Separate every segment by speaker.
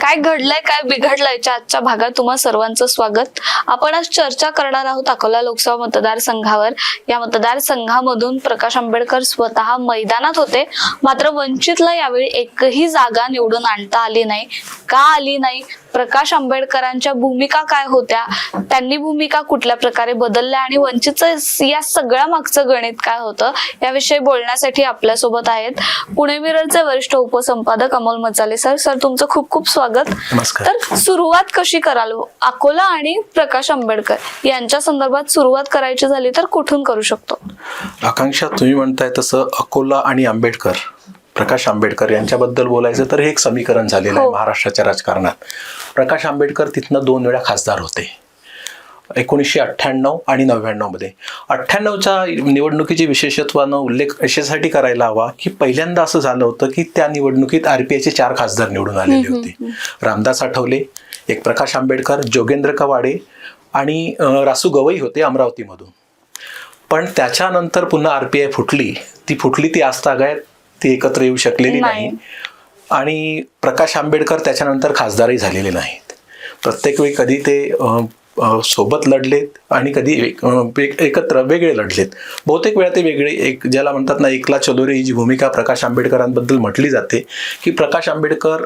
Speaker 1: काय घडलंय काय बिघडलंय आजच्या भागात तुम्हा सर्वांचं स्वागत. आपण आज चर्चा करणार आहोत अकोला लोकसभा मतदारसंघावर. या मतदारसंघामधून प्रकाश आंबेडकर स्वतः मैदानात होते. मात्र वंचितला यावेळी एकही जागा निवडून आणता आली नाही. का आली नाही? प्रकाश आंबेडकरांच्या भूमिका काय होत्या? त्यांनी भूमिका कुठल्या प्रकारे बदलल्या आणि वंचितचं या सगळ्या मागचं गणित काय होतं? याविषयी बोलण्यासाठी आपल्यासोबत आहेत पुणे मिररचे वरिष्ठ उपसंपादक अमोल मचाले सर. सर तुमचं खूप खूप स्वागत. तर सुरुवात कशी कराल? अकोला आणि प्रकाश आंबेडकर यांच्या संदर्भात सुरुवात करायची झाली तर कुठून करू शकतो?
Speaker 2: आकांक्षा तुम्ही म्हणताय तसं अकोला आणि आंबेडकर. प्रकाश आंबेडकर यांच्याबद्दल बोलायचं तर हे एक समीकरण झालेलं आहे
Speaker 1: हो.
Speaker 2: महाराष्ट्राच्या राजकारणात. प्रकाश आंबेडकर तिथनं दोन वेळा खासदार होते. एकोणीसशे अठ्ठ्याण्णव आणि नव्याण्णवमध्ये. अठ्ठ्याण्णवच्या निवडणुकीची विशेषत्वानं उल्लेख अशासाठी करायला हवा की पहिल्यांदा असं झालं होतं की त्या निवडणुकीत आरपीआयचे चार खासदार निवडून आलेले होते. रामदास आठवले एक प्रकाश आंबेडकर जोगेंद्र कवाडे आणि रासू गवई होते अमरावतीमधून. पण त्याच्यानंतर पुन्हा आरपीआय फुटली. ती फुटली ती आजतागायत ती एकत्र येऊ शकलेली
Speaker 1: नाही.
Speaker 2: आणि प्रकाश आंबेडकर त्याच्यानंतर खासदारही झालेले नाहीत. प्रत्येक वेळी कधी ते सोबत लढलेत आणि कधी एकत्र वेगळे लढलेत. बहुतेक वेळा ते वेगळे एक ज्याला म्हणतात ना एकला चलो रे ही जी भूमिका प्रकाश आंबेडकरांबद्दल म्हटली जाते की प्रकाश आंबेडकर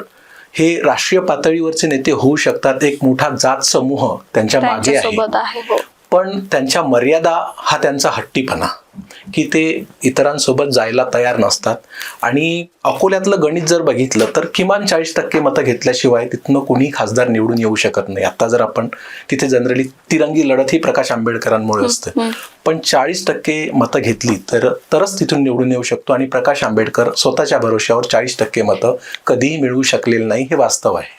Speaker 2: हे राष्ट्रीय पातळीवरचे नेते होऊ शकतात एक मोठा जात समूह त्यांच्या मागे आहे
Speaker 1: हो.
Speaker 2: पण त्यांच्या मर्यादा हा त्यांचा हट्टीपणा. की ते इतरांसोबत जायला तयार नसतात. आणि अकोल्यातलं गणित जर बघितलं तर किमान चाळीस टक्के मतं घेतल्याशिवाय तिथनं कोणी खासदार निवडून येऊ शकत नाही. आता जर आपण तिथे जनरली तिरंगी लढत ही प्रकाश आंबेडकरांमुळे असते. पण चाळीस टक्के मतं घेतली तर तरच तिथून निवडून येऊ शकतो आणि प्रकाश आंबेडकर स्वतःच्या भरोश्यावर चाळीस टक्के मतं कधीही मिळवू शकलेले नाही हे वास्तव आहे.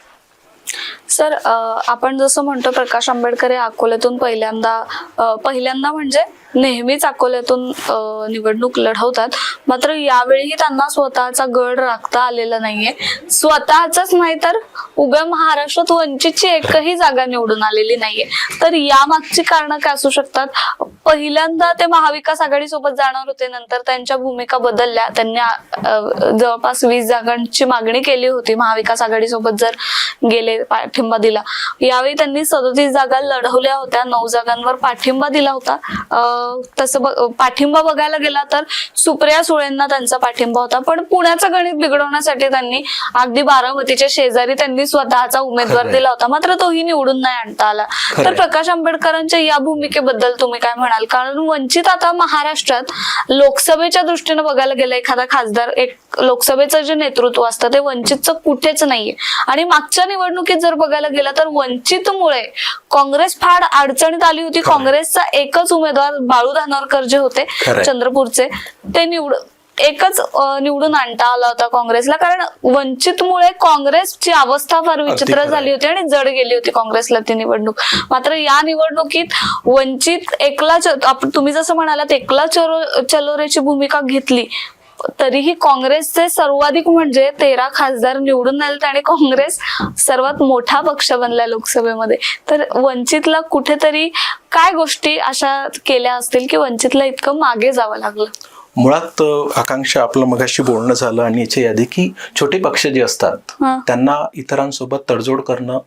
Speaker 1: सर आपण जसं म्हणतो प्रकाश आंबेडकर हे अकोल्यातून पहिल्यांदा पहिल्यांदा म्हणजे नेहमीच अकोल्यातून निवडणूक लढवतात. मात्र यावेळीही त्यांना स्वतःचा गड राखता आलेला नाहीये. स्वतःचाच नाही तर उभ्या महाराष्ट्रात वंचितची एकही जागा निवडून आलेली नाहीये. तर यामागची कारणं काय असू शकतात? पहिल्यांदा ते महाविकास आघाडी सोबत जाणार होते नंतर त्यांच्या भूमिका बदलल्या. त्यांनी जवळपास वीस जागांची मागणी केली होती महाविकास आघाडी सोबत जर गेले पाठिंबा दिला. यावेळी त्यांनी सदतीस जागा लढवल्या होत्या. नऊ जागांवर पाठिंबा दिला होता. तसं पाठिंबा बघायला गेला तर सुप्रिया सुळेंना त्यांचा पाठिंबा होता. पण पुण्याचं गणित बिघडवण्यासाठी त्यांनी अगदी बारामतीच्या शेजारी त्यांनी स्वतःचा उमेदवार. दिला होता. मात्र तोही निवडून नाही आणता आला. तर. प्रकाश आंबेडकरांच्या या भूमिकेबद्दल तुम्ही काय म्हणाल? कारण वंचित आता महाराष्ट्रात लोकसभेच्या दृष्टीने बघायला गेलं एखादा खासदार एक लोकसभेचं जे नेतृत्व असतं ते वंचितचं कुठेच नाहीये. आणि मागच्या निवडणुकीत जर बघायला गेलं तर वंचितमुळे काँग्रेस फार अडचणीत आली होती. काँग्रेसचा एकच उमेदवार बाळू धानोरकर जे होते. चंद्रपूरचे ते निवड एकच निवडून आणता आला होता काँग्रेसला कारण वंचितमुळे काँग्रेसची अवस्था फार विचित्र. झाली होती आणि जड गेली होती काँग्रेसला ती निवडणूक मात्र या निवडणुकीत वंचित एकला तुम्ही जसं म्हणालात एकला चलो चलोरेची भूमिका घेतली तरीही काँग्रेसचे सर्वाधिक म्हणजे तेरा खासदार निवडून आले आणि काँग्रेस सर्वात मोठा पक्ष बनला लोकसभेमध्ये तर वंचितला कुठेतरी काय गोष्टी अशा केल्या असतील की वंचितला इतकं मागे जावं लागलं
Speaker 2: मुळात आकांक्षा आपलं मगाशी बोलणं झालं आणि याच्या यादी की छोटे पक्ष जे असतात. त्यांना इतरांसोबत तडजोड करणं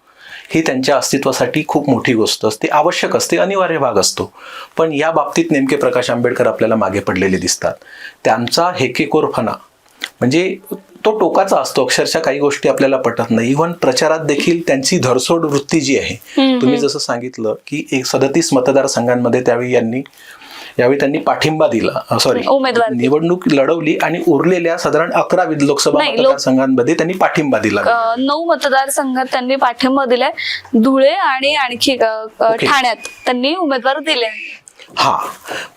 Speaker 2: ही त्यांच्या अस्तित्वासाठी खूप मोठी गोष्ट असते. आवश्यक असते अनिवार्य भाग असतो. पण या बाबतीत नेमके प्रकाश आंबेडकर आपल्याला मागे पडलेले दिसतात. त्यांचा हेकेकोरपणा म्हणजे तो टोकाचा असतो अक्षरशः काही गोष्टी आपल्याला पटत नाही. इव्हन प्रचारात देखील त्यांची धरसोड वृत्ती जी आहे. तुम्ही जसं सांगितलं की एक सदतीस मतदारसंघांमध्ये त्यावेळी यांनी यावेळी त्यांनी पाठिंबा दिला. सॉरी
Speaker 1: उमेदवार दिले.
Speaker 2: निवडणूक लढवली आणि उरलेल्या साधारण अकरा लोकसभा मतदारसंघांमध्ये त्यांनी पाठिंबा दिला.
Speaker 1: नऊ मतदारसंघात त्यांनी पाठिंबा दिलाय. धुळे आणि आणखी. ठाण्यात त्यांनी उमेदवार दिले.
Speaker 2: हा.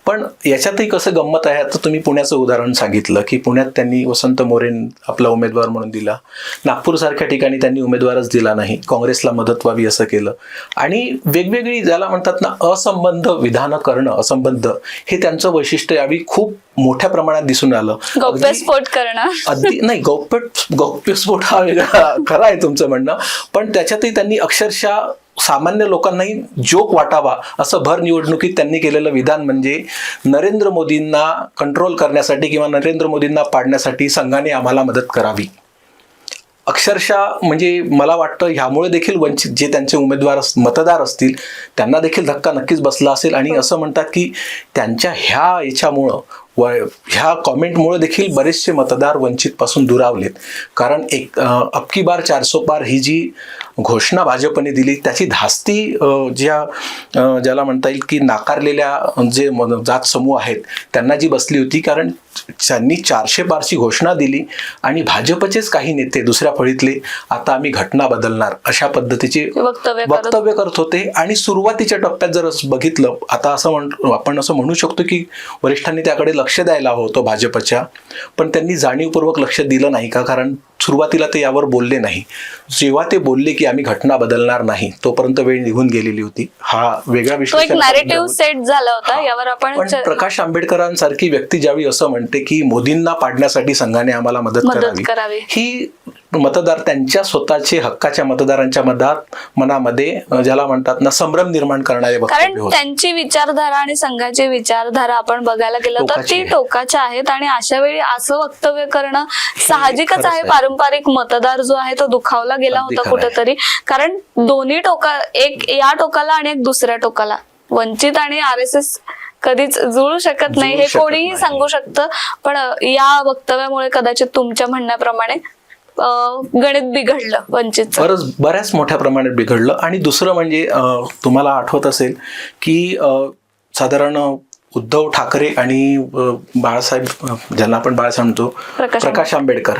Speaker 2: पण याच्यातही कसं गंमत आहे आता तुम्ही पुण्याचं उदाहरण सांगितलं की पुण्यात त्यांनी वसंत मोरेन आपला उमेदवार म्हणून दिला. नागपूर सारख्या ठिकाणी त्यांनी उमेदवारच दिला नाही. काँग्रेसला मदत व्हावी असं केलं. आणि वेगवेगळी ज्याला म्हणतात ना असंबद्ध विधानं करणं असंबद्ध हे त्यांचं वैशिष्ट्य यावेळी खूप मोठ्या प्रमाणात दिसून आलं.
Speaker 1: गौप्यस्फोट करणं.
Speaker 2: अगदी नाही गौप्य गौप्यस्फोट हा वेगळा खरा आहे तुमचं म्हणणं. पण त्याच्यातही त्यांनी अक्षरशः सामान्य लोकांनाही जोक वाटावा असं भर निवडणुकीत त्यांनी केलेलं विधान म्हणजे नरेंद्र मोदींना कंट्रोल करण्यासाठी किंवा नरेंद्र मोदींना पाडण्यासाठी संघाने आम्हाला मदत करावी. अक्षरशः म्हणजे मला वाटतं ह्यामुळे देखील वंचित जे त्यांचे उमेदवार अस- मतदार असतील त्यांना देखील धक्का नक्कीच बसला असेल. आणि असं म्हणतात की त्यांच्या ह्या याच्यामुळं व ह्या कॉमेंटमुळे देखील बरेचसे मतदार वंचितपासून दुरावलेत. कारण एक अबकी बार चारसो पार ही जी घोषणा भाजपने दिली. त्याची धास्ती ज्या ज्याला म्हणता येईल की नाकारलेल्या जे जात समूह आहेत त्यांना जी बसली होती कारण त्यांनी चारशे पारची घोषणा दिली आणि भाजपचेच काही नेते दुसऱ्या फळीतले आता आम्ही घटना बदलणार अशा पद्धतीचे
Speaker 1: वक्तव्य करत
Speaker 2: होते. आणि सुरुवातीच्या टप्प्यात जर बघितलं आता असं म्हण आपण असं म्हणू शकतो की वरिष्ठांनी त्याकडे लक्ष द्यायला हवं होतं भाजपच्या पण त्यांनी जाणीवपूर्वक लक्ष दिलं नाही का? कारण सुरुवातीला ते यावर बोलले नाही. जेव्हा ते बोलले की आम्ही घटना बदलणार नाही तोपर्यंत वेळ निघून गेलेली होती. हा वेगळा विषय
Speaker 1: सेट झाला होता. यावर आपण
Speaker 2: प्रकाश आंबेडकरांसारखी व्यक्ती ज्यावेळी असं म्हणते की मोदींना पाडण्यासाठी संघाने आम्हाला मदत करावी. ही मतदार त्यांच्या स्वतःचे हक्काच्या मतदारांच्या मनात मनामध्ये ज्याला म्हणतात ना संभ्रम निर्माण करणारे
Speaker 1: कारण त्यांची विचारधारा आणि संघाची विचारधारा आपण बघायला गेलं तर ती. टोकाच्या आहेत आणि अशा वेळी असं वक्तव्य करणं साहजिकच आहे. पारंपरिक मतदार जो आहे तो दुखावला गेला होता. कुठेतरी कारण दोन्ही टोका एक या टोकाला आणि एक दुसऱ्या टोकाला वंचित आणि आर एस एस कधीच जुळू शकत नाही हे कोणीही. सांगू शकतं पण या वक्तव्यामुळे कदाचित तुमच्या म्हणण्याप्रमाणे गणित बिघडलं वंचितचं.
Speaker 2: बरंच बऱ्याच मोठ्या प्रमाणात बिघडलं. आणि दुसरं म्हणजे तुम्हाला आठवत असेल की साधारण उद्धव ठाकरे आणि बाळासाहेब ज्यांना आपण बाळासाहेब म्हणतो
Speaker 1: प्रकाश
Speaker 2: आंबेडकर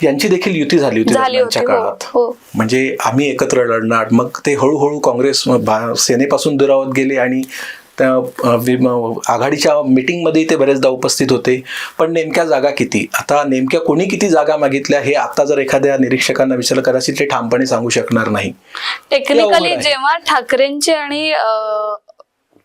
Speaker 2: यांची देखील युती झाली होती
Speaker 1: हो,
Speaker 2: काळात.
Speaker 1: हो.
Speaker 2: म्हणजे आम्ही एकत्र लढणार मग ते हळूहळू काँग्रेस सेनेपासून दुरावत गेले आणि त्या आघाडीच्या मिटिंगमध्ये ते बरेचदा उपस्थित होते. पण नेमक्या जागा किती? आता नेमक्या कोणी किती जागा मागितल्या हे आता जर एखाद्या निरीक्षकांना विचारलं कदाचित ते ठामपणे सांगू शकणार नाही.
Speaker 1: टेक्निकली. जेव्हा ठाकरेंची आणि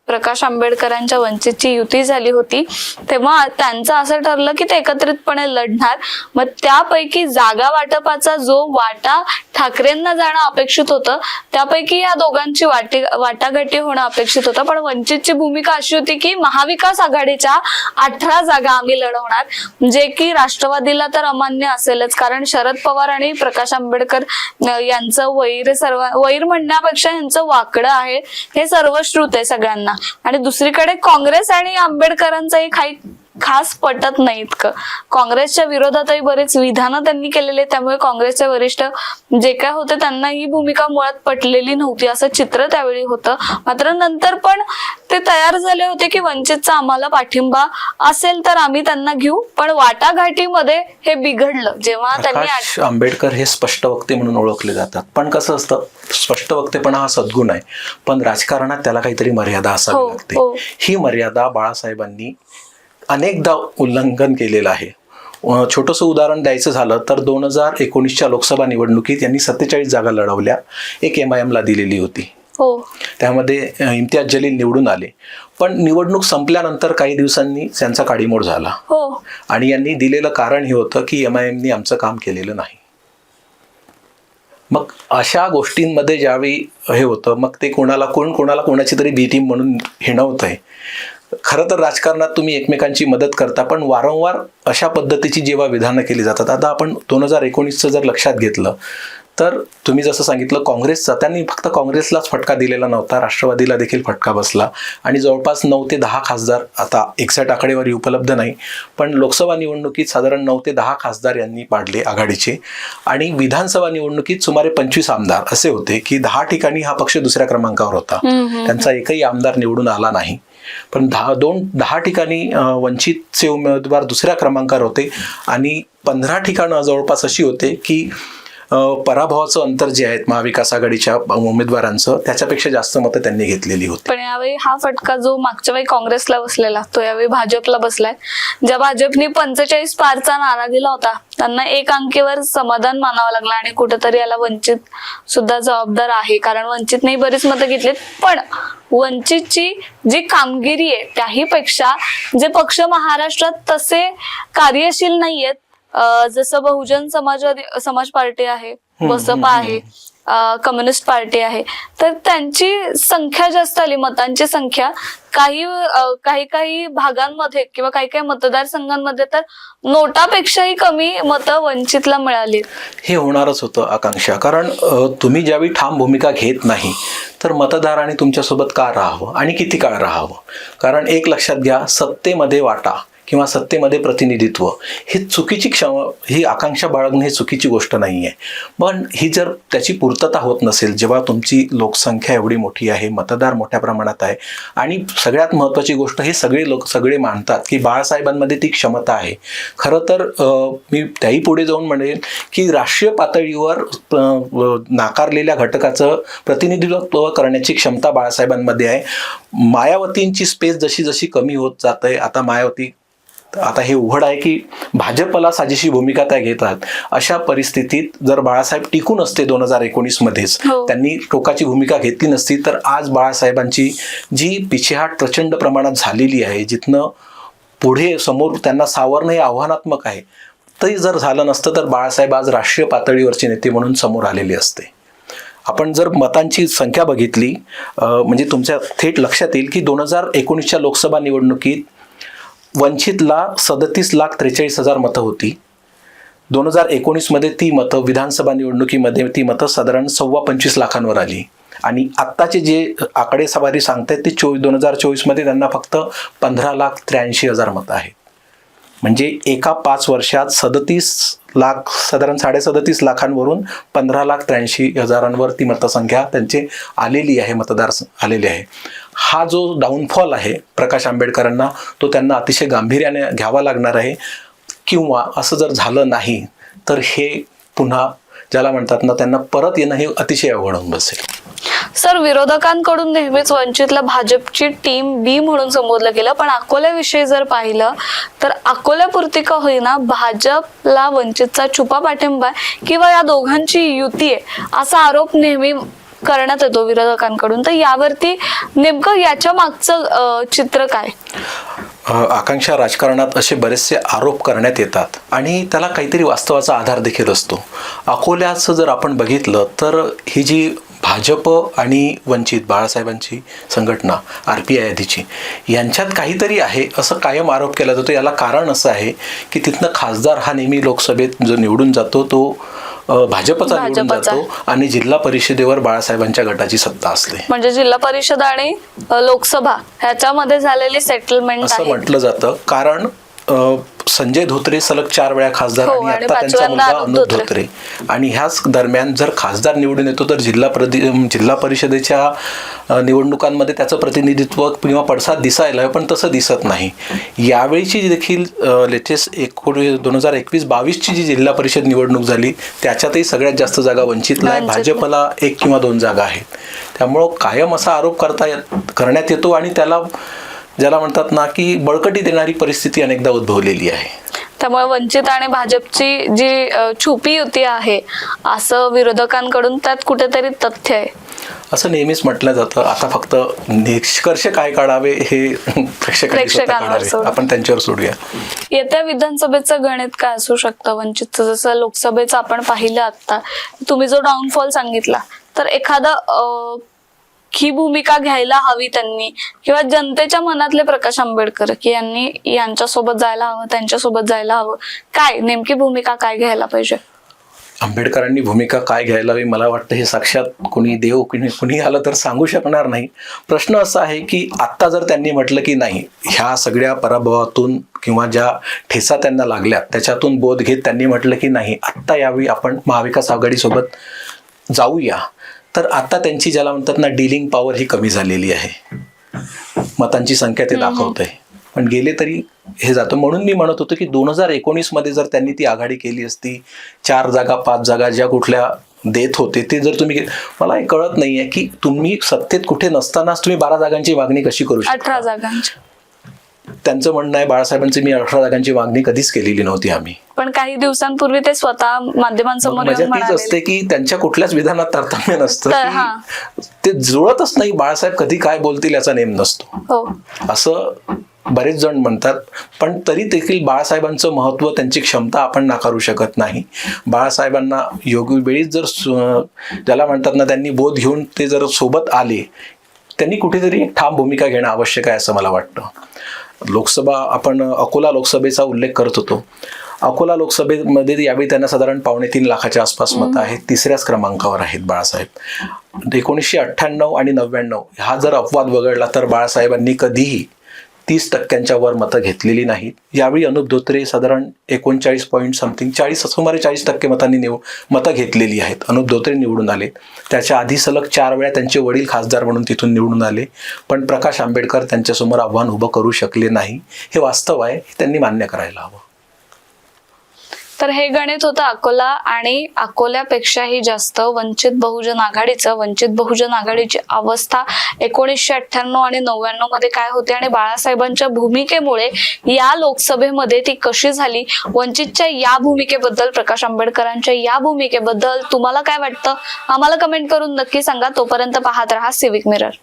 Speaker 1: प्रकाश आंबेडकरांच्या वंचितची युती झाली होती तेव्हा त्यांचं असं ठरलं की ते एकत्रितपणे लढणार. मग त्यापैकी जागा वाटपाचा जो वाटा ठाकरेंना जाणं अपेक्षित होतं त्यापैकी या दोघांची वाटी वाटाघाटी होणं अपेक्षित होतं. पण वंचितची भूमिका अशी होती की महाविकास आघाडीच्या अठरा जागा आम्ही लढवणार. जे की राष्ट्रवादीला तर अमान्य असेलच कारण शरद पवार आणि प्रकाश आंबेडकर यांचं वैर सर्व वैर म्हणण्यापेक्षा यांचं वाकडं आहे. हे सर्वश्रुत आहे सगळ्यांना. आणि दुसरीकडे काँग्रेस आणि आंबेडकरांचाही काही खास पटत नाही इतकं. काँग्रेसच्या विरोधातही बरेच विधानं त्यांनी केलेले त्यामुळे काँग्रेसचे वरिष्ठ जे काय होते त्यांना ही भूमिका मुळात पटलेली नव्हती. असं चित्र त्यावेळी होतं. मात्र नंतर पण ते तयार झाले होते की वंचितचा आम्हाला पाठिंबा असेल तर आम्ही त्यांना घेऊ. पण वाटाघाटीमध्ये हे बिघडलं. जेव्हा त्यांनी
Speaker 2: आंबेडकर हे स्पष्ट वक्ते म्हणून ओळखले जातात. पण कसं असतं स्पष्ट वक्तेपणा हा सद्गुण आहे. पण राजकारणात त्याला काहीतरी मर्यादा
Speaker 1: हो,
Speaker 2: असावी लागते.
Speaker 1: हो.
Speaker 2: ही मर्यादा बाळासाहेबांनी अनेकदा उल्लंघन केलेलं आहे. छोटंसं उदाहरण द्यायचं झालं तर दोन हजार एकोणीसच्या लोकसभा निवडणुकीत यांनी सत्तेचाळीस जागा लढवल्या. एक एम आय एमला दिलेली होती.
Speaker 1: हो.
Speaker 2: त्यामध्ये इम्तियाज जलील निवडून आले. पण निवडणूक संपल्यानंतर काही दिवसांनी त्यांचा काडीमोड झाला.
Speaker 1: हो.
Speaker 2: आणि यांनी दिलेलं कारण हे होतं की एम आय एमनी आमचं काम केलेलं नाही. मग अशा गोष्टींमध्ये ज्यावेळी हे होतं मग ते कोणाला कोण कोणाला कोणाची तरी बी टीम म्हणून हिणवत आहे खरं तर राजकारणात तुम्ही एकमेकांची मदत करता पण वारंवार अशा पद्धतीची जेव्हा विधानं केली जातात आता आपण दोन हजार एकोणीसचं जर लक्षात घेतलं तर तुम्ही जसं सांगितलं काँग्रेसचा त्यांनी फक्त काँग्रेसलाच फटका दिलेला नव्हता राष्ट्रवादीला देखील फटका बसला आणि जवळपास नऊ ते दहा खासदार आता एक्झॅक्ट आकडेवारी उपलब्ध नाही पण लोकसभा निवडणुकीत साधारण नऊ ते दहा खासदार यांनी पाडले आघाडीचे आणि विधानसभा निवडणुकीत सुमारे पंचवीस आमदार असे होते की दहा ठिकाणी हा पक्ष दुसऱ्या क्रमांकावर होता. त्यांचा एकही आमदार निवडून आला नाही. पण दहा दोन दहा ठिकाणी वंचितचे उमेदवार दुसऱ्या क्रमांकावर होते आणि पंधरा ठिकाणं जवळपास अशी होते की पराभवाचं अंतर जे आहेत महाविकास आघाडीच्या उमेदवारांचं त्याच्यापेक्षा जास्त मतं त्यांनी घेतलेली होती.
Speaker 1: पण यावेळी हा फटका जो मागच्या वेळी काँग्रेसला बसलेला तो यावेळी भाजपला बसलाय. ज्या भाजपने पंचेचाळीस पारचा नारा दिला होता त्यांना एक अंकीवर समाधान मानावं लागलं आणि कुठेतरी याला वंचित सुद्धा जबाबदार आहे. कारण वंचितने बरीच मतं घेतलीत पण वंचितची जी कामगिरी आहे त्याही पेक्षा जे पक्ष महाराष्ट्रात तसे कार्यशील नाहीयेत जसं बहुजन समाजवादी समाज पार्टी आहे बसपा आहे कम्युनिस्ट पार्टी आहे. तर त्यांची संख्या जास्त आली मतांची संख्या. काही काही काही भागांमध्ये किंवा काही काही मतदारसंघांमध्ये तर नोटापेक्षाही कमी मतं वंचितला मिळाली.
Speaker 2: हे होणारच होतं आकांक्षा. कारण तुम्ही ज्यावेळी ठाम भूमिका घेत नाही तर मतदारांनी तुमच्यासोबत का राहावं आणि किती काळ राहावं? कारण एक लक्षात घ्या सत्तेमध्ये वाटा. किंवा सत्तेमध्ये प्रतिनिधित्व ही चुकीची क्षम ही आकांक्षा बाळगणं ही चुकीची गोष्ट नाही आहे पण ही जर त्याची पूर्तता होत नसेल जेव्हा तुमची लोकसंख्या एवढी मोठी आहे मतदार मोठ्या प्रमाणात आहे आणि सगळ्यात महत्त्वाची गोष्ट हे सगळे लोक सगळे मानतात की बाळासाहेबांमध्ये ती क्षमता आहे. खरं तर मी त्याही पुढे जाऊन म्हणेन की राष्ट्रीय पातळीवर नाकारलेल्या घटकाचं प्रतिनिधित्व करण्याची क्षमता बाळासाहेबांमध्ये आहे. मायावतींची स्पेस जशी जशी कमी होत जात आहे आता मायावती आता हे उघड आहे की भाजपला साजेशी भूमिका त्या घेतात अशा परिस्थितीत जर बाळासाहेब टिकून असते दोन हजार एकोणीसमध्येच
Speaker 1: हो.
Speaker 2: त्यांनी टोकाची भूमिका घेतली नसती तर आज बाळासाहेबांची जी पिछेहाट प्रचंड प्रमाणात झालेली आहे जिथनं पुढे समोर त्यांना सावरणं हे आव्हानात्मक आहे तरी जर झालं नसतं तर बाळासाहेब आज राष्ट्रीय पातळीवरचे नेते म्हणून समोर आलेले असते आपण जर मतांची संख्या बघितली म्हणजे तुमच्या थेट लक्षात येईल की दोन हजार एकोणीसच्या लोकसभा निवडणुकीत वंचितला सदतीस लाख त्रेचाळीस हजार मतं होती. दोन हजार एकोणीसमध्ये ती मतं विधानसभा निवडणुकीमध्ये ती मतं साधारण सव्वा पंचवीस लाखांवर आली. आणि आत्ताचे जे आकडे सवारी सांगतायत ते चोवीस दोन हजार चोवीसमध्ये त्यांना फक्त पंधरा लाख त्र्याऐंशी हजार मतं आहेत. म्हणजे एका पाच वर्षात सदतीस लाख साधारण साडेसदतीस लाखांवरून पंधरा लाख त्र्याऐंशी हजारांवर ती मतसंख्या त्यांची आलेली आहे मतदार स- आलेली आहे. हा जो डाऊनफॉल आहे प्रकाश आंबेडकरांना तो त्यांना अतिशय गांभीर्याने घ्यावा लागणार आहे. किंवा असं जर झालं नाही तर हे पुन्हा ज्याला म्हणतात ना त्यांना परत येणं हे अतिशय अवघड होऊन बसेल.
Speaker 1: सर विरोधकांकडून नेहमीच वंचितला भाजपची टीम बी म्हणून संबोधलं गेलं पण अकोल्याविषयी जर पाहिलं तर अकोल्यापुरती का होईना भाजपला वंचितचा छुपा पाठिंबा आहे किंवा या दोघांची युती आहे असा आरोप नेहमी करण्यात येतो विरोधकांकडून. तर यावरती नेमकं याच्या मागचं चित्र काय?
Speaker 2: आकांक्षा राजकारणात असे बरेचसे आरोप करण्यात येतात आणि त्याला काहीतरी वास्तवाचा आधार देखील असतो. अकोल्याचं जर आपण बघितलं तर ही जी भाजप आणि वंचित बाळासाहेबांची संघटना आर पी आय आधीची यांच्यात काहीतरी आहे असं कायम आरोप केला जातो. याला कारण असं आहे की तिथनं खासदार हा नेहमी लोकसभेत जो निवडून जातो तो भाजपचा निवडून. जातो आणि जिल्हा परिषदेवर बाळासाहेबांच्या गटाची सत्ता असते.
Speaker 1: म्हणजे जिल्हा परिषद आणि लोकसभा ह्याच्यामध्ये झालेली सेटलमेंट
Speaker 2: असं म्हटलं जातं. कारण संजय धोत्रे सलग चार वेळा खासदार
Speaker 1: हो,
Speaker 2: आणि आता त्यांचा मुलगा
Speaker 1: अनुप धोत्रे.
Speaker 2: आणि ह्याच दरम्यान जर खासदार निवडून येतो तर जिल्हा प्रति जिल्हा परिषदेच्या निवडणुकांमध्ये त्याचं प्रतिनिधित्व किंवा पडसाद दिसायला हवं, पण तसं दिसत नाही यावेळीची देखील लेटेस्ट एकोणीस दोन हजार एकवीस बावीसची जी जिल्हा परिषद निवडणूक झाली त्याच्यातही सगळ्यात जास्त जागा वंचितला आहे. भाजपला एक किंवा दोन जागा आहेत त्यामुळं कायम असा आरोप करता येत करण्यात येतो आणि त्याला ज्याला म्हणतात ना की बळकटी देणारी परिस्थिती अनेकदा उद्भवलेली आहे.
Speaker 1: त्यामुळे वंचित आणि भाजपची जी छुपी युती आहे असं विरोधकांकडून त्यात कुठेतरी तथ्य आहे.
Speaker 2: असं नेहमीच म्हटलं जातं. आता फक्त निष्कर्ष काय काढावे हे
Speaker 1: प्रेक्षकांवर.
Speaker 2: आपण त्यांच्यावर सोडूया.
Speaker 1: येत्या विधानसभेचं गणित काय असू शकतं वंचितचं? जसं लोकसभेचं आपण पाहिलं आता. तुम्ही जो डाऊनफॉल सांगितला तर एखादा ही भूमिका घ्यायला हवी त्यांनी. किंवा जनतेच्या मनातले प्रकाश आंबेडकर की यांनी यांच्यासोबत जायला हवं त्यांच्यासोबत जायला हवं. काय नेमकी भूमिका काय घ्यायला पाहिजे?
Speaker 2: आंबेडकरांनी भूमिका काय घ्यायला हवी? मला वाटतं हे साक्षात कुणी देव कुणी कुणी आलं तर सांगू शकणार नाही. प्रश्न असा आहे की आत्ता जर त्यांनी म्हटलं की नाही ह्या सगळ्या पराभवातून किंवा ज्या ठेसा त्यांना लागल्या त्याच्यातून बोध घेत त्यांनी म्हटलं की नाही आत्ता यावेळी आपण महाविकास आघाडीसोबत जाऊया. तर आता त्यांची ज्याला म्हणतात ना डिलिंग पॉवर ही कमी झालेली आहे. मतांची संख्या ते दाखवत आहे पण गेले तरी हे जातं. म्हणून मी म्हणत होतो की दोन हजार एकोणीसमध्ये जर त्यांनी ती आघाडी केली असती चार जागा पाच जागा ज्या कुठल्या देत होते ते जर तुम्ही मला हे कळत नाहीये की तुम्ही सत्तेत कुठे नसतानाच तुम्ही बारा जागांची मागणी कशी करू शकता?
Speaker 1: अठरा जागांची.
Speaker 2: त्यांचं म्हणणं आहे बाळासाहेबांचं मी अठरा जागांची मागणी कधीच केलेली नव्हती आम्ही.
Speaker 1: पण काही दिवसांपूर्वी ते स्वतः माध्यमांसमोर येऊन
Speaker 2: तीच असते की त्यांच्या कुठल्याच विधानात तारतम्य नसतं ते जुळतच नाही बाळासाहेब कधी काय बोलतील याचा नेम नसतो.
Speaker 1: हो.
Speaker 2: असं बरेच जण म्हणतात पण तरी देखील बाळासाहेबांचं महत्त्व त्यांची क्षमता आपण नाकारू शकत नाही. बाळासाहेबांना योग्य वेळीच जर ज्याला म्हणतात ना त्यांनी बोध घेऊन ते जर सोबत आले त्यांनी कुठेतरी ठाम भूमिका घेणं आवश्यक आहे असं मला वाटतं. लोकसभा आपण अकोला लोकसभेचा उल्लेख करत होतो. अकोला लोकसभेमध्ये यावेळी त्यांना साधारण पावणे तीन लाखाच्या आसपास मतं आहेत. तिसऱ्याच क्रमांकावर आहेत बाळासाहेब. एकोणीसशे अठ्ठ्याण्णव आणि नव्याण्णव हा जर अपवाद वगळला तर बाळासाहेबांनी कधीही तीस टक्क्यांच्या वर मतं घेतलेली नाहीत. यावेळी अनुप धोत्रे साधारण एकोणचाळीस पॉईंट समथिंग चाळीस सुमारे चाळीस टक्के मतांनी निव मतं घेतलेली आहेत. अनुप धोत्रे निवडून आले. त्याच्या आधी सलग चार वेळा त्यांचे वडील खासदार म्हणून तिथून निवडून आले. पण प्रकाश आंबेडकर त्यांच्यासमोर आव्हान उभं करू शकले नाही. हे वास्तव आहे हे त्यांनी मान्य करायला हवं.
Speaker 1: तर हे गणित होतं अकोला आणि अकोल्यापेक्षाही जास्त वंचित बहुजन आघाडीचं. वंचित बहुजन आघाडीची अवस्था एकोणीसशे अठ्ठ्याण्णव आणि नव्याण्णवमध्ये काय होते आणि बाळासाहेबांच्या भूमिकेमुळे या लोकसभेमध्ये ती कशी झाली? वंचितच्या या भूमिकेबद्दल प्रकाश आंबेडकरांच्या या भूमिकेबद्दल तुम्हाला काय वाटतं? आम्हाला कमेंट करून नक्की सांगा. तोपर्यंत पाहत राहा सिविक मिरर